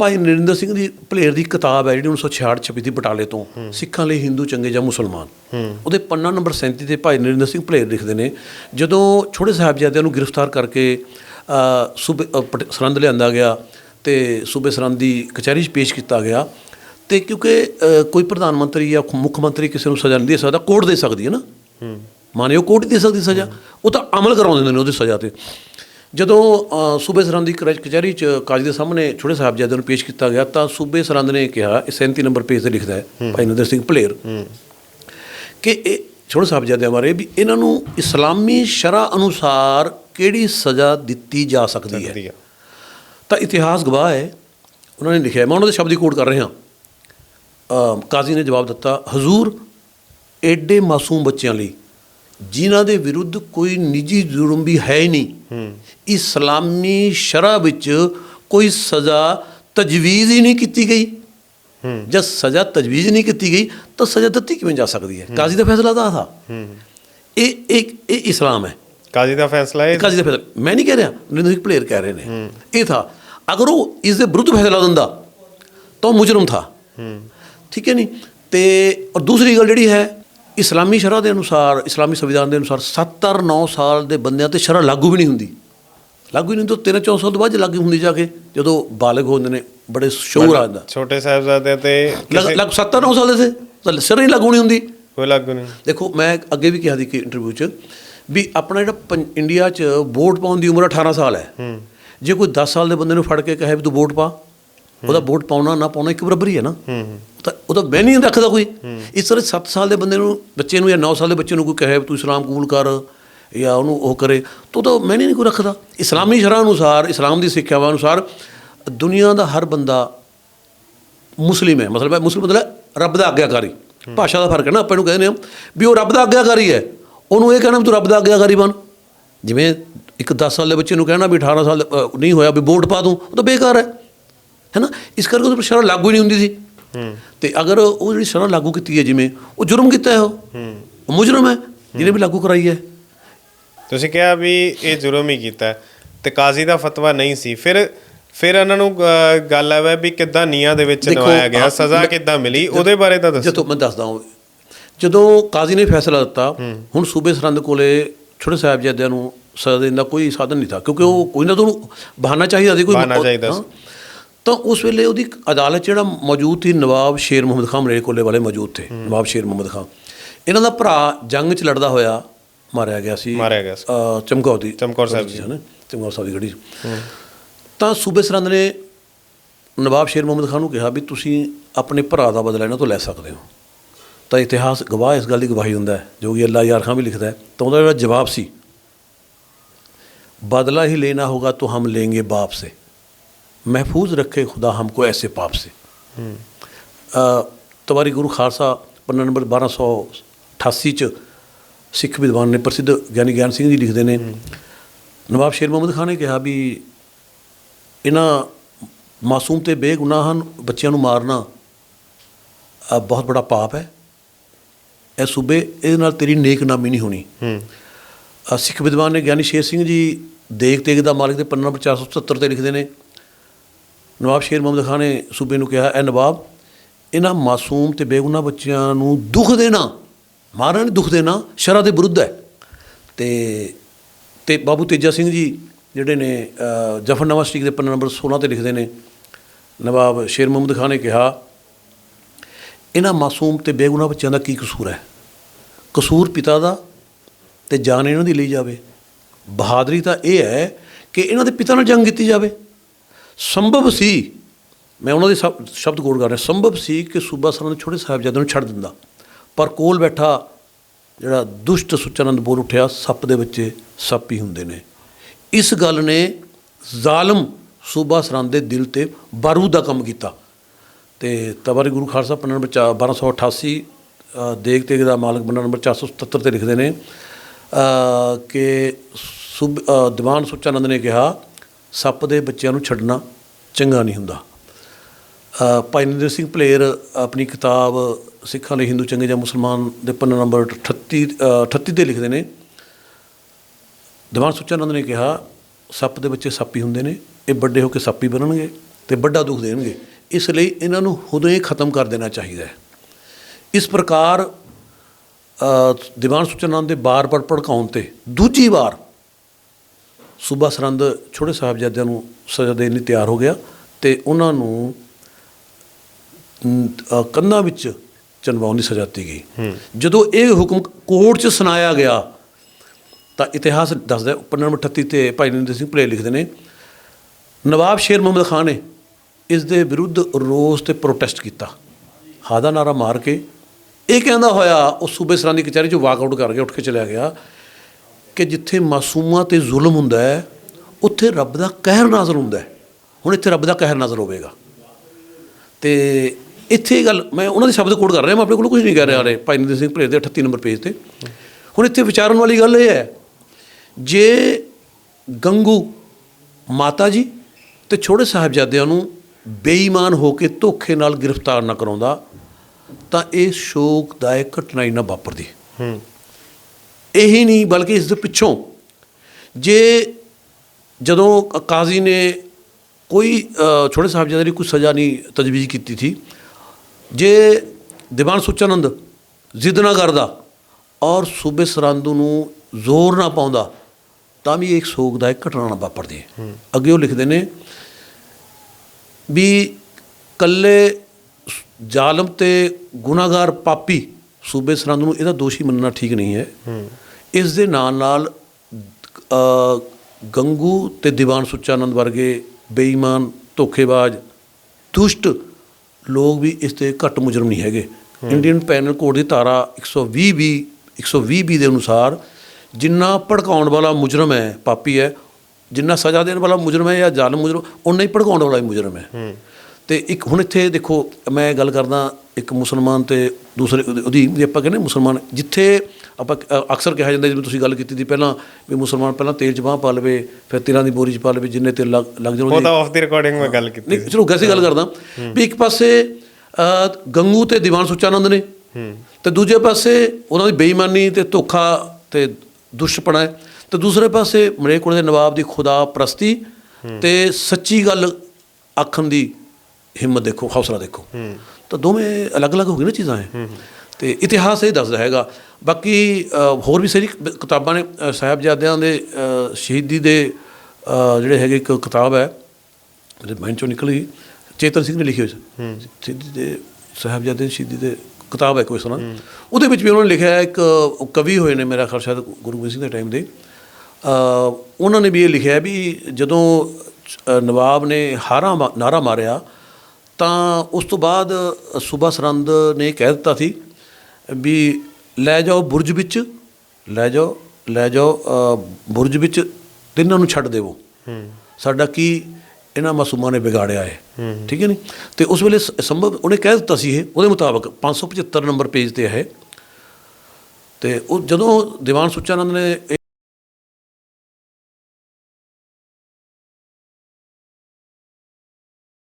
ਭਾਈ ਨਰਿੰਦਰ ਸਿੰਘ ਦੀ ਭਲੇਰ ਦੀ ਕਿਤਾਬ ਹੈ ਜਿਹੜੀ 1966 ਛਪੀ ਸੀ ਬਟਾਲੇ ਤੋਂ ਸਿੱਖਾਂ ਲਈ ਹਿੰਦੂ ਚੰਗੇ ਜਾਂ ਮੁਸਲਮਾਨ। ਉਹਦੇ ਪੰਨਾ ਨੰਬਰ 37 ਤੇ ਭਾਈ ਨਰਿੰਦਰ ਸਿੰਘ ਭਲੇਰ ਲਿਖਦੇ ਨੇ ਜਦੋਂ ਛੋਟੇ ਸਾਹਿਬਜ਼ਾਦਿਆਂ ਨੂੰ ਗ੍ਰਿਫਤਾਰ ਕਰਕੇ ਸੂਬੇ ਸਰਹੰਦ ਲਿਆਂਦਾ ਗਿਆ ਤੇ ਸੂਬੇ ਸਰਹੰਦ ਦੀ ਕਚਹਿਰੀ 'ਚ ਪੇਸ਼ ਕੀਤਾ ਗਿਆ ਤੇ ਕਿਉਂਕਿ ਕੋਈ ਪ੍ਰਧਾਨ ਮੰਤਰੀ ਜਾਂ ਮੁੱਖ ਮੰਤਰੀ ਕਿਸੇ ਨੂੰ ਸਜ਼ਾ ਨਹੀਂ ਦੇ ਸਕਦਾ ਕੋਰਟ ਦੇ ਸਕਦੀ ਹੈ ਨਾ। ਮਾਨਿਓ ਕੋਰਟ ਦੇ ਸਕਦੀ ਸਜ਼ਾ। ਉਹ ਤਾਂ ਅਮਲ ਕਰਾਉਂਦੇ ਨੇ ਉਹਦੀ ਸਜ਼ਾ ਤੇ। ਜਦੋਂ ਸੂਬੇ ਸਰਹੰਦ ਦੀ ਕਚ- ਕਚਹਿਰੀ 'ਚ ਕਾਜੀ ਦੇ ਸਾਹਮਣੇ ਛੋਟੇ ਸਾਹਿਬਜ਼ਾਦਿਆਂ ਨੂੰ ਪੇਸ਼ ਕੀਤਾ ਗਿਆ ਤਾਂ ਸੂਬੇ ਸਰਹੰਦ ਨੇ ਕਿਹਾ ਇਹ 37 ਨੰਬਰ ਪੇਜ ਤੇ ਲਿਖਦਾ ਹੈ ਭਾਈ ਨਦਰ ਸਿੰਘ ਭਲੇਰ ਕਿ ਇਹ ਛੋਟੇ ਸਾਹਿਬਜ਼ਾਦਿਆਂ ਬਾਰੇ ਵੀ ਇਹਨਾਂ ਨੂੰ ਇਸਲਾਮੀ ਸ਼ਰਅ ਅਨੁਸਾਰ ਕਿਹੜੀ ਸਜ਼ਾ ਦਿੱਤੀ ਜਾ ਸਕਦੀ ਹੈ। ਤਾਂ ਇਤਿਹਾਸ ਗਵਾਹ ਹੈ ਉਹਨਾਂ ਨੇ ਲਿਖਿਆ ਹੈ। ਮੈਂ ਉਹਨਾਂ ਦੇ ਸ਼ਬਦੀ ਕੋਟ ਕਰ ਰਿਹਾ। ਕਾਜ਼ੀ ਨੇ ਜਵਾਬ ਦਿੱਤਾ ਹਜ਼ੂਰ ਐਡੇ ਮਾਸੂਮ ਬੱਚਿਆਂ ਲਈ ਜਿਨ੍ਹਾਂ ਦੇ ਵਿਰੁੱਧ ਕੋਈ ਨਿੱਜੀ ਜੁਰਮ ਵੀ ਹੈ ਹੀ ਨਹੀਂ। ਇਸਲਾਮੀ ਸ਼ਰਅ ਵਿੱਚ ਕੋਈ ਸਜ਼ਾ ਤਜਵੀਜ਼ ਹੀ ਨਹੀਂ ਕੀਤੀ ਗਈ। ਜਦ ਸਜ਼ਾ ਤਜਵੀਜ਼ ਨਹੀਂ ਕੀਤੀ ਗਈ ਤਾਂ ਸਜ਼ਾ ਦਿੱਤੀ ਕਿਵੇਂ ਜਾ ਸਕਦੀ ਹੈ? ਕਾਜ਼ੀ ਦਾ ਫੈਸਲਾ ਤਾਂ ਥਾ। ਇਹ ਇੱਕ ਇਹ ਇਸਲਾਮ ਹੈ। ਕਾਜ਼ੀ ਦਾ ਫੈਸਲਾ ਇਹ ਕਾਜ਼ੀ ਦਾ ਫੈਸਲਾ ਮੈਂ ਨਹੀਂ ਕਹਿ ਰਿਹਾ ਨਰਿੰਦਰ ਸਿੰਘ ਪਲੇਅਰ ਕਹਿ ਰਹੇ ਨੇ। ਇਹ ਥਾ ਅਗਰ ਉਹ ਇਸ ਦੇ ਵਿਰੁੱਧ ਫੈਸਲਾ ਦਿੰਦਾ ਤਾਂ ਮੁਜਰਮ ਥਾ। ਠੀਕ ਹੈ ਨਹੀਂ ਤੇ ਔਰ ਦੂਸਰੀ ਗੱਲ ਜਿਹੜੀ ਹੈ ਇਸਲਾਮੀ ਸ਼ਰਅ ਦੇ ਅਨੁਸਾਰ ਇਸਲਾਮੀ ਸੰਵਿਧਾਨ ਦੇ ਅਨੁਸਾਰ 7 9 ਸਾਲ ਦੇ ਬੰਦਿਆਂ ਤੇ ਸ਼ਰਅ ਲਾਗੂ ਵੀ ਨਹੀਂ ਹੁੰਦੀ। ਲਾਗੂ ਨਹੀਂ ਤਾਂ 13 14 ਸਾਲ ਤੋਂ ਬਾਅਦ ਲਾਗੂ ਹੁੰਦੀ ਜਾ ਕੇ ਜਦੋਂ ਬਾਲਗ ਹੋ ਜਾਂਦੇ ਨੇ ਬੜੇ ਸ਼ੋਰ ਆ ਜਾਂਦਾ। ਛੋਟੇ ਸਾਹਿਬਜ਼ਾਦੇ ਤੇ ਲਗ ਕਿਸੇ ਲਗ 7 9 ਸਾਲ ਦੇ ਸੇ ਤਾਂ ਸ਼ਰਅ ਹੀ ਲਾਗੂ ਨਹੀਂ ਹੁੰਦੀ। ਕੋਈ ਲਾਗੂ ਨਹੀਂ। ਦੇਖੋ ਮੈਂ ਅੱਗੇ ਵੀ ਕਿਹਾ ਸੀ ਕਿ ਇੰਟਰਵਿਊ 'ਚ ਵੀ ਆਪਣਾ ਜਿਹੜਾ ਇੰਡੀਆ 'ਚ ਵੋਟ ਪਾਉਣ ਦੀ ਉਮਰ 18 ਸਾਲ ਹੈ। ਜੇ ਕੋਈ 10 ਸਾਲ ਦੇ ਬੰਦੇ ਨੂੰ ਫੜ ਕੇ ਕਹੇ ਵੀ ਤੂੰ ਵੋਟ ਪਾ ਉਹਦਾ ਵੋਟ ਪਾਉਣਾ ਨਾ ਪਾਉਣਾ ਇੱਕ ਬਰਾਬਰ ਹੀ ਹੈ ਨਾ ਤਾਂ ਉਹਦਾ ਮੈਂ ਨਹੀਂ ਰੱਖਦਾ ਕੋਈ। ਇਸ ਤਰ੍ਹਾਂ 7 ਸਾਲ ਦੇ ਬੰਦੇ ਨੂੰ, ਬੱਚੇ ਨੂੰ ਜਾਂ 9 ਸਾਲ ਦੇ ਬੱਚੇ ਨੂੰ ਕੋਈ ਕਹੇ ਵੀ ਤੂੰ ਇਸਲਾਮ ਕਬੂਲ ਕਰ ਜਾਂ ਉਹਨੂੰ ਉਹ ਕਰੇ, ਤਾਂ ਉਹ ਤਾਂ ਮੈਂ ਨਹੀਂ ਕੋਈ ਰੱਖਦਾ। ਇਸਲਾਮੀ ਸ਼ਰ੍ਹਾ ਅਨੁਸਾਰ, ਇਸਲਾਮ ਦੀ ਸਿੱਖਿਆਵਾਂ ਅਨੁਸਾਰ ਦੁਨੀਆ ਦਾ ਹਰ ਬੰਦਾ ਮੁਸਲਿਮ ਹੈ। ਮਤਲਬ ਹੈ ਮੁਸਲਿਮ ਮਤਲਬ ਰੱਬ ਦਾ ਆਗਿਆਕਾਰੀ। ਭਾਸ਼ਾ ਦਾ ਫ਼ਰਕ ਹੈ ਨਾ, ਆਪਾਂ ਨੂੰ ਕਹਿੰਦੇ ਹਾਂ ਵੀ ਉਹ ਰੱਬ ਦਾ ਆਗਿਆਕਾਰੀ ਹੈ। ਉਹਨੂੰ ਇਹ ਕਹਿਣਾ ਵੀ ਤੂੰ ਰੱਬ ਦਾ ਆਗਿਆਕਾਰੀ ਬਣ। ਜਿਵੇਂ ਇੱਕ 10 ਸਾਲ ਦੇ ਬੱਚੇ ਨੂੰ ਕਹਿਣਾ ਵੀ 18 ਸਾਲ ਨਹੀਂ ਹੋਇਆ ਵੀ ਵੋਟ ਪਾ ਦੂੰ, ਉਹ ਤਾਂ ਬੇਕਾਰ ਹੈ। ਹੈ ਨਾ? ਇਸ ਕਰਕੇ ਉਹ ਸ਼ਰ੍ਹਾ ਲਾਗੂ ਹੀ ਨਹੀਂ ਹੁੰਦੀ ਸੀ। ਤੇ ਅਗਰ ਉਹ ਜਿਹੜੀ ਸ਼ਰ੍ਹਾ ਲਾਗੂ ਕੀਤੀ ਹੈ ਜਿਵੇਂ ਉਹ ਜੁਰਮ ਕੀਤਾ ਹੈ ਉਹ? ਮੁਜਰਮ ਹੈ ਜਿਹਨੇ ਵੀ ਲਾਗੂ ਕਰਾਈ ਹੈ। ਤੁਸੀਂ ਕਿਹਾ ਵੀ ਇਹ ਜੁਰਮ ਹੀ ਕੀਤਾ ਤੇ ਕਾਜ਼ੀ ਦਾ ਫਤਵਾ ਨਹੀਂ ਸੀ। ਫਿਰ ਫਿਰ ਇਹਨਾਂ ਨੂੰ ਗੱਲ ਆਵੇ ਵੀ ਕਿੱਦਾਂ ਨੀਆਂ ਦੇ ਵਿੱਚ ਦੇਖੋ, ਨਵਾਇਆ ਗਿਆ ਸਜ਼ਾ ਕਿੱਦਾਂ ਮਿਲੀ? ਉਹਦੇ ਬਾਰੇ ਤਾਂ ਦੱਸੋ। ਜਦੋਂ ਮੈਂ ਦੱਸਦਾ ਹਾਂ। ਜਦੋਂ ਕਾਜ਼ੀ ਨੇ ਫੈਸਲਾ ਦਿੱਤਾ ਹੁਣ ਸੂਬੇ ਸਰਹੰਦ ਕੋਲੇ ਛੋਟੇ ਸਾਹਿਬਜ਼ਾਦਿਆਂ ਨੂੰ ਸਜ਼ਾ ਦੇਣ ਦਾ ਕੋਈ ਸਾਧਨ ਨਹੀਂ था ਕਿਉਂਕਿ ਉਹ ਕੋਈ ਨਾ ਤਾਂ ਉਹਨੂੰ ਬਹਾਨਾ ਚਾਹੀਦਾ ਸੀ ਕੋਈ ਬਹਾਨਾ ਚਾਹੀਦਾ ਸੀ। ਤਾਂ ਉਸ ਵੇਲੇ ਉਹਦੀ ਅਦਾਲਤ ਜਿਹੜਾ ਮੌਜੂਦ ਸੀ ਨਵਾਬ ਸ਼ੇਰ ਮੁਹੰਮਦ ਖਾਨ ਕੋਲੇ ਵਾਲੇ ਮੌਜੂਦ ਥੇ ਨਵਾਬ ਸ਼ੇਰ ਮੁਹੰਮਦ ਖਾਨ। ਇਹਨਾਂ ਦਾ ਭਰਾ ਜੰਗ 'ਚ ਲੜਦਾ ਹੋਇਆ ਮਾਰਿਆ ਗਿਆ ਸੀ। ਮਾਰਿਆ ਗਿਆ ਸੀ। ਚਮਕੌਰ ਚਮਕੌਰ ਸਾਹਿਬ ਜੀ ਹਨ? ਚਮਕੌਰ ਸਾਹਿਬ ਦੀ ਗੜੀ ਤਾਂ ਸੂਬੇ ਸਰੰਦ ਨੇ ਨਵਾਬ ਸ਼ੇਰ ਮੁਹੰਮਦ ਖਾਨ ਨੂੰ ਕਿਹਾ ਵੀ ਤੁਸੀਂ ਆਪਣੇ ਭਰਾ ਦਾ ਬਦਲਾ ਇਹਨਾਂ ਤੋਂ ਲੈ ਸਕਦੇ ਹੋ। ਤਾਂ ਇਤਿਹਾਸ ਗਵਾਹ ਇਸ ਗੱਲ ਦੀ ਗਵਾਹੀ ਹੁੰਦਾ ਹੈ ਜੋ ਕਿ ਅੱਲਾ ਯਾਰ ਖਾਨ ਵੀ ਲਿਖਦਾ ਹੈ। ਤਾਂ ਉਹਦਾ ਜਿਹੜਾ ਜਵਾਬ ਸੀ ਬਦਲਾ ਹੀ ਲੈਣਾ ਹੋਗਾ ਤਾਂ ਹਮ ਲੇਂਗੇ ਬਾਪ ਸੇ। महफूज रखे खुदा हमको ऐसे पाप से ਅ, ਤਵਾਰੀ ਗੁਰੂ ਖਾਲਸਾ ਪੰਨਾ ਨੰਬਰ 1288 ਚ ਸਿੱਖ ਵਿਦਵਾਨ ਨੇ ਪ੍ਰਸਿੱਧ ਗਿਆਨੀ ਗਿਆਨ ਸਿੰਘ ਜੀ ਲਿਖਦੇ ਨੇ ਨਵਾਬ ਸ਼ੇਰ ਮੁਹੰਮਦ ਖਾਨ ਨੇ ਕਿਹਾ ਵੀ ਇਹਨਾਂ ਮਾਸੂਮ ਤੇ ਬੇਗੁਨਾਹ ਹਨ ਬੱਚਿਆਂ ਨੂੰ ਮਾਰਨਾ ਅ, ਬਹੁਤ ਬੜਾ ਪਾਪ ਹੈ ਇਹ ਸੂਬੇ ਇਹਦੇ ਨਾਲ ਤੇਰੀ ਨੇਕ ਨਾਮੀ ਨਹੀਂ ਹੋਣੀ ਹੂੰ ਅ, ਸਿੱਖ ਵਿਦਵਾਨ ਨੇ ਗਿਆਨੀ ਸ਼ੇਰ ਸਿੰਘ ਜੀ ਦੇਗ ਤੇਗ ਦਾ ਮਾਲਕ ਦੇ ਪੰਨਾ ਨੰਬਰ 477 ਤੇ ਲਿਖਦੇ ਨੇ ਨਵਾਬ ਸ਼ੇਰ ਮੁਹੰਮਦ ਖਾਨ ਨੇ ਸੂਬੇ ਨੂੰ ਕਿਹਾ, ਐ ਨਵਾਬ ਇਹਨਾਂ ਮਾਸੂਮ ਤੇ ਬੇਗੁਨਾਹ ਬੱਚਿਆਂ ਨੂੰ ਦੁੱਖ ਦੇਣਾ, ਮਾਰਨ ਦੁੱਖ ਦੇਣਾ ਸ਼ਰਾ ਦੇ ਵਿਰੁੱਧ ਹੈ। ਤੇ ਤੇ ਬਾਬੂ ਤੇਜਾ ਸਿੰਘ ਜੀ ਜਿਹੜੇ ਨੇ ਜਫਰਨਾਮਾ ਸਟ੍ਰੀਕ ਦੇ ਪੰਨਾ ਨੰਬਰ 16 ਤੇ ਲਿਖਦੇ ਨੇ, ਨਵਾਬ ਸ਼ੇਰ ਮੁਹੰਮਦ ਖਾਨ ਨੇ ਕਿਹਾ ਇਹਨਾਂ ਮਾਸੂਮ ਤੇ ਬੇਗੁਨਾਹ ਬੱਚਿਆਂ ਦਾ ਕੀ ਕਸੂਰ ਹੈ? ਕਸੂਰ ਪਿਤਾ ਦਾ ਤੇ ਜਾਨ ਇਹਨਾਂ ਦੀ ਲਈ ਜਾਵੇ। ਬਹਾਦਰੀ ਤਾਂ ਇਹ ਹੈ ਕਿ ਇਹਨਾਂ ਦੇ ਪਿਤਾ ਨਾਲ ਜੰਗ ਕੀਤੀ ਜਾਵੇ। ਸੰਭਵ ਸੀ ਮੈਂ ਉਹਨਾਂ ਦੇ ਸ਼ਬ- ਸ਼ਬਦ ਕੋਡ ਕਰ ਰਿਹਾ ਸੰਭਵ ਸੀ ਕਿ ਸੂਬਾ ਸਰਹੰਦ ਛੋਟੇ ਸਾਹਿਬਜ਼ਾਦਿਆਂ ਨੂੰ ਛੱਡ ਦਿੰਦਾ। ਪਰ ਕੋਲ ਬੈਠਾ ਜਿਹੜਾ ਦੁਸ਼ਟ ਸੁਚਾਨੰਦ ਬੋਲ ਉੱਠਿਆ ਸੱਪ ਦੇ ਬੱਚੇ ਸੱਪ ਹੀ ਹੁੰਦੇ ਨੇ। ਇਸ ਗੱਲ ਨੇ ਜ਼ਾਲਮ ਸੂਬਾ ਸਰਹੰਦ ਦੇ ਦਿਲ ਤੇ ਬਾਰੂਦ ਦਾ ਕੰਮ ਕੀਤਾ। ਤੇ ਤਵਾਰੀ ਗੁਰੂ ਖਾਲਸਾ ਪੰਨਾ ਨੰਬਰ ਚਾ- 1288 ਅ, ਦੇਗ ਤੇਗ ਦਾ ਮਾਲਕ ਪੰਨਾ ਨੰਬਰ 477 ਤੇ ਲਿਖਦੇ ਨੇ ਕਿ ਸੁਬ ਅ, ਦੀਵਾਨ ਸੁਚਾਨੰਦ ਨੇ ਕਿਹਾ ਸੱਪ ਦੇ ਬੱਚਿਆਂ ਨੂੰ ਛੱਡਣਾ ਚੰਗਾ ਨਹੀਂ ਹੁੰਦਾ। ਭਾਈ ਨਰਿੰਦਰ ਸਿੰਘ ਪਲੇਅਰ ਆਪਣੀ ਕਿਤਾਬ ਸਿੱਖਾਂ ਲਈ ਹਿੰਦੂ ਚੰਗੇ ਜਾਂ ਮੁਸਲਮਾਨ ਦੇ ਪੰਨਾ ਨੰਬਰ 38 ਅ, 38 ਤੇ ਲਿਖਦੇ ਨੇ। ਦਿਵਾਨ ਸੁਚਾਨੰਦ ਨੇ ਕਿਹਾ ਸੱਪ ਦੇ ਬੱਚੇ ਸੱਪ ਹੀ ਹੁੰਦੇ ਨੇ ਇਹ ਵੱਡੇ ਹੋ ਕੇ ਸੱਪ ਹੀ ਬਣਨਗੇ ਤੇ ਵੱਡਾ ਦੁੱਖ ਦੇਣਗੇ। ਇਸ ਲਈ ਇਹਨਾਂ ਨੂੰ ਹੁਣੇ ਖਤਮ ਕਰ ਦੇਣਾ ਚਾਹੀਦਾ ਹੈ। ਇਸ ਪ੍ਰਕਾਰ ਦਿਵਾਨ ਦੀਵਾਨ ਦੇ ਬਾਰ-ਬਾਰ ਭੜਕਾਉਣ ਤੇ ਦੂਜੀ ਵਾਰ ਸੂਬਾ ਸਰੰਦ ਛੋਟੇ ਸਾਹਿਬਜ਼ਾਦਿਆਂ ਨੂੰ ਸਜ਼ਾ ਦੇਣ ਲਈ ਤਿਆਰ ਹੋ ਗਿਆ ਤੇ ਉਹਨਾਂ ਨੂੰ ਕੰਨਾਂ ਵਿੱਚ ਚਨਵਾਉਣ ਦੀ ਸਜ਼ਾ ਦਿੱਤੀ ਗਈ। ਜਦੋਂ ਇਹ ਹੁਕਮ ਕੋਰਟ 'ਚ ਸੁਣਾਇਆ ਗਿਆ ਤਾਂ ਇਤਿਹਾਸ ਦੱਸਦਾ ਹੈ, ਪੰਨਾ ਨੰਬਰ 38 ਤੇ ਭਾਈ ਨਰਿੰਦਰ ਸਿੰਘ ਭਲੇ ਲਿਖਦੇ ਨੇ ਨਵਾਬ ਸ਼ੇਰ ਮੁਹੰਮਦ ਖਾਨ ਨੇ ਇਸ ਦੇ ਵਿਰੁੱਧ ਰੋਸ ਤੇ ਪ੍ਰੋਟੈਸਟ ਕੀਤਾ। ਹਾਂ ਦਾ ਨਾਰਾ ਮਾਰ ਕੇ ਇਹ ਕਹਿੰਦਾ ਹੋਇਆ ਉਹ ਸੂਬੇ ਸਰਾਂ ਦੀ ਕਚਹਿਰੀ 'ਚੋਂ ਵਾਕਆਊਟ ਕਰ ਗਿਆ ਉੱਠ ਕੇ ਚਲਿਆ ਗਿਆ ਕਿ ਜਿੱਥੇ ਮਾਸੂਮਾਂ ਤੇ ਜ਼ੁਲਮ ਹੁੰਦਾ ਹੈ, ਉੱਥੇ ਰੱਬ ਦਾ ਕਹਿਰ ਨਾਜ਼ਰ ਹੁੰਦਾ ਹੈ। ਹੁਣ ਇੱਥੇ ਰੱਬ ਦਾ ਕਹਿਰ ਨਾਜ਼ਰ ਹੋਵੇਗਾ। ਤੇ ਇੱਥੇ ਇਹ ਗੱਲ ਮੈਂ ਉਹਨਾਂ ਦੇ ਸ਼ਬਦ ਕੋਡ ਕਰ ਰਿਹਾ, ਮੈਂ ਆਪਣੇ ਕੋਲ ਕੁਝ ਨਹੀਂ ਕਹਿ ਰਿਹਾ ਰੇ ਭਾਈ ਨਿੰਦਰ ਸਿੰਘ ਭਲੇ ਦੇ 38 ਨੰਬਰ ਪੇਜ ਤੇ। ਹੁਣ ਇੱਥੇ ਵਿਚਾਰਨ ਵਾਲੀ ਗੱਲ ਇਹ ਹੈ, ਜੇ ਗੰਗੂ ਮਾਤਾ ਜੀ ਤੇ ਛੋਟੇ ਸਾਹਿਬਜ਼ਾਦਿਆਂ ਨੂੰ ਬੇਈਮਾਨ ਹੋ ਕੇ ਧੋਖੇ ਨਾਲ ਗ੍ਰਿਫਤਾਰ ਨਾ ਕਰਾਉਂਦਾ, ਤਾਂ ਇਹ ਸ਼ੋਕਦਾਇਕ ਘਟਨਾ ਹੀ ਨਾ ਵਾਪਰਦੀ ਹੂੰ। ਇਹੀ ਨਹੀਂ ਬਲਕਿ ਇਸ ਦੇ ਪਿੱਛੋਂ ਜੇ ਜਦੋਂ ਕਾਜ਼ੀ ਨੇ ਕੋਈ ਛੋਟੇ ਸਾਹਿਬਜ਼ਾਦੇ ਦੀ ਕੋਈ ਸਜ਼ਾ ਨਹੀਂ ਤਜਵੀਜ਼ ਕੀਤੀ ਸੀ ਜੇ ਦੀਵਾਨ ਸੁਚਾਨੰਦ ਜ਼ਿੱਦ ਨਾ ਕਰਦਾ ਔਰ ਸੂਬੇ ਸਰੰਦੂ ਨੂੰ ਜ਼ੋਰ ਨਾ ਪਾਉਂਦਾ ਤਾਂ ਵੀ ਇੱਕ ਸੋਗਦਾਇਕ ਘਟਨਾ ਨਾ ਵਾਪਰਦੀ ਅੱਗੇ ਉਹ ਲਿਖਦੇ ਨੇ ਵੀ ਕੱਲੇ ਜ਼ਾਲਮ ਤੇ ਗੁਨਾਹਗਾਰ ਪਾਪੀ ਸੂਬੇ ਸਰੰਦ ਨੂੰ ਇਹਦਾ ਦੋਸ਼ੀ ਮੰਨਣਾ ਠੀਕ ਨਹੀਂ ਹੈ। ਇਸ ਦੇ ਨਾਲ ਨਾਲ ਗੰਗੂ ਤੇ ਦੀਵਾਨ ਸੁੱਚਾਨੰਦ ਵਰਗੇ ਬੇਈਮਾਨ ਧੋਖੇਬਾਜ਼ ਦੁਸ਼ਟ ਲੋਕ ਵੀ ਇਸ ਤੇ ਘੱਟ ਮੁਜਰਮ ਨਹੀਂ ਹੈਗੇ। ਇੰਡੀਅਨ ਪੈਨਲ ਕੋਡ ਦੀ ਧਾਰਾ 120 ਬੀ 120 ਬੀ ਦੇ ਅਨੁਸਾਰ ਜਿੰਨਾ ਭੜਕਾਉਣ ਵਾਲਾ ਮੁਜਰਮ ਹੈ ਪਾਪੀ ਹੈ ਜਿੰਨਾ ਸਜ਼ਾ ਦੇਣ ਵਾਲਾ ਮੁਜਰਮ ਹੈ ਜਾਂ ਜ਼ਾਲਮ ਮੁਜਰਮ ਉਨਾ ਹੀ ਭੜਕਾਉਣ ਵਾਲਾ ਵੀ ਮੁਜਰਮ ਹੈ। ਤੇ ਇੱਕ ਹੁਣ ਇੱਥੇ ਦੇਖੋ ਮੈਂ ਗੱਲ ਕਰਦਾ ਇੱਕ ਮੁਸਲਮਾਨ ਤੇ ਦੂਸਰੇ ਉਹਦੀ- ਆਪਾਂ ਕਹਿੰਦੇ ਮੁਸਲਮਾਨ ਜਿੱਥੇ ਆਪਾਂ ਅਕਸਰ ਕਿਹਾ ਜਾਂਦਾ ਜਿਵੇਂ ਤੁਸੀਂ ਗੱਲ ਕੀਤੀ ਸੀ ਪਹਿਲਾਂ ਵੀ ਮੁਸਲਮਾਨ ਪਹਿਲਾਂ ਤੇਲ ਚ ਬਾਂਹ ਪਾ ਲਵੇ ਫਿਰ ਤਿਲਾਂ ਦੀ ਬੋਰੀ ਚ ਪਾ ਲਵੇ ਜਿੰਨੇ ਤੇਲ ਲੱਗ ਜਾਣ ਉਹ ਤਾਂ ਆਫ ਦੀ ਰਿਕਾਰਡਿੰਗ ਮੈਂ ਗੱਲ ਕੀਤੀ ਨਹੀਂ ਚਲੋ ਵੈਸੇ ਗੱਲ ਕਰਦਾ। ਵੀ ਇੱਕ ਪਾਸੇ ਗੰਗੂ ਤੇ ਦੀਵਾਨ ਸੁਚਾਨੰਦ ਨੇ ਤੇ ਦੂਜੇ ਪਾਸੇ ਉਹਨਾਂ ਦੀ ਬੇਈਮਾਨੀ ਤੇ ਧੋਖਾ ਤੇ ਦੁਸ਼ਪਣਾ ਹੈ ਤੇ ਦੂਸਰੇ ਪਾਸੇ ਮਰੇਕੋਲ ਦੇ ਨਵਾਬ ਦੀ ਖੁਦਾ ਪ੍ਰਸਤੀ ਤੇ ਸੱਚੀ ਗੱਲ ਆਖਣ ਦੀ ਹਿੰਮਤ ਦੇਖੋ ਹੌਸਲਾ ਦੇਖੋ। ਤਾਂ ਦੋਵੇਂ ਅਲੱਗ-ਅਲੱਗ ਹੋ ਗਏ ਨਾ ਚੀਜ਼ਾਂ ਹੈ। ਤੇ ਇਤਿਹਾਸ ਇਹ ਦੱਸਦਾ ਹੈਗਾ ਬਾਕੀ ਹੋਰ ਵੀ ਸਾਰੀ ਕਿਤਾਬਾਂ ਨੇ ਸਾਹਿਬਜ਼ਾਦਿਆਂ ਦੇ ਸ਼ਹੀਦੀ ਦੇ ਜਿਹੜੇ ਹੈਗੇ ਇੱਕ ਕਿਤਾਬ ਹੈ ਮੇਰੇ ਮਾਈਂਡ ਚੋਂ ਨਿਕਲ ਚੇਤਨ ਸਿੰਘ ਨੇ ਲਿਖੀ ਹੋਈ ਸੀ। ਸਿੱਧੀ ਦੇ ਸਾਹਿਬਜ਼ਾਦੇ ਦੀ ਸ਼ਹੀਦੀ ਦੇ ਕਿਤਾਬ ਹੈ ਕੋਈ ਸੁਣਾ ਉਹਦੇ ਵਿੱਚ ਵੀ ਉਹਨਾਂ ਨੇ ਲਿਖਿਆ ਹੈ ਇੱਕ ਕਵੀ ਹੋਏ ਨੇ ਮੇਰਾ ਖਿਆਲ ਸ਼ਾਇਦ ਗੁਰੂ ਗੋਬਿੰਦ ਸਿੰਘ ਦੇ ਟਾਈਮ ਦੇ। ਉਹਨਾਂ ਨੇ ਵੀ ਇਹ ਲਿਖਿਆ ਵੀ ਜਦੋਂ ਨਵਾਬ ਨੇ ਹਾਰਾ ਮਾ- ਨਾਰਾ ਮਾਰਿਆ ਤਾਂ ਉਸ ਤੋਂ ਬਾਅਦ ਸੂਬਾ ਸਰੰਦ ਨੇ ਕਹਿ ਦਿੱਤਾ ਸੀ ਵੀ ਲੈ ਜਾਓ ਬੁਰਜ ਵਿੱਚ ਲੈ ਜਾਓ ਲੈ ਜਾਓ ਬੁਰਜ ਵਿੱਚ ਤਿੰਨਾਂ ਨੂੰ ਛੱਡ ਦੇਵੋ। ਸਾਡਾ ਕੀ ਇਹਨਾਂ ਮਾਸੂਮਾਂ ਨੇ ਵਿਗਾੜਿਆ ਹੈ। ਠੀਕ ਹੈ ਨਹੀਂ ਤੇ ਉਸ ਵੇਲੇ ਸੰਭਵ ਉਹਨੇ ਕਹਿ ਦਿੱਤਾ ਸੀ ਇਹ ਉਹਦੇ ਮੁਤਾਬਕ 575 ਨੰਬਰ ਪੇਜ ਤੇ ਹੈ। ਤੇ ਉਹ ਜਦੋਂ ਦੀਵਾਨ ਸੁੱਚਾਨੰਦ ਨੇ